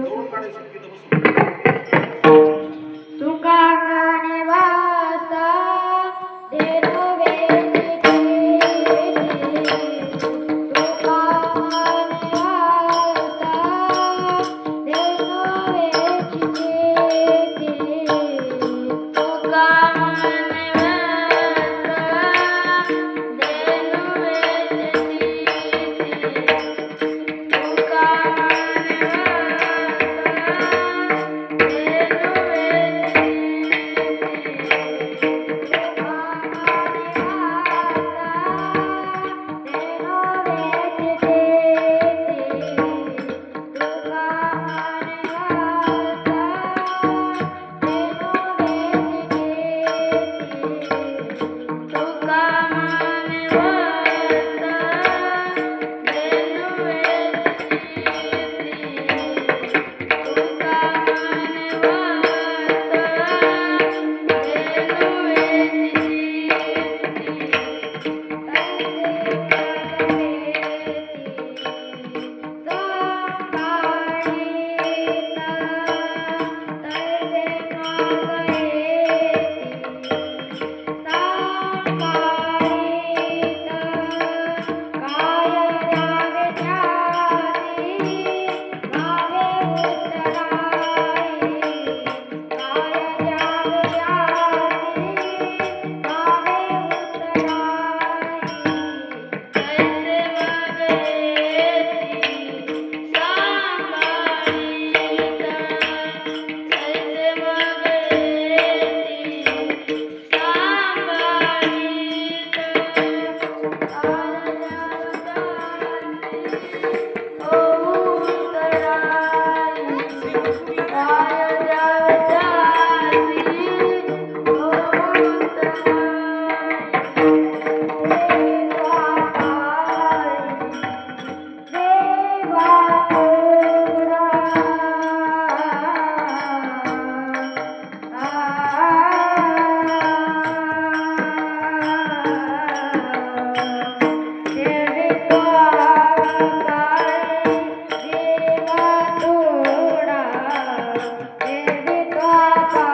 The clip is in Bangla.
সুর কাটে সুরকিত বস্তু Bye.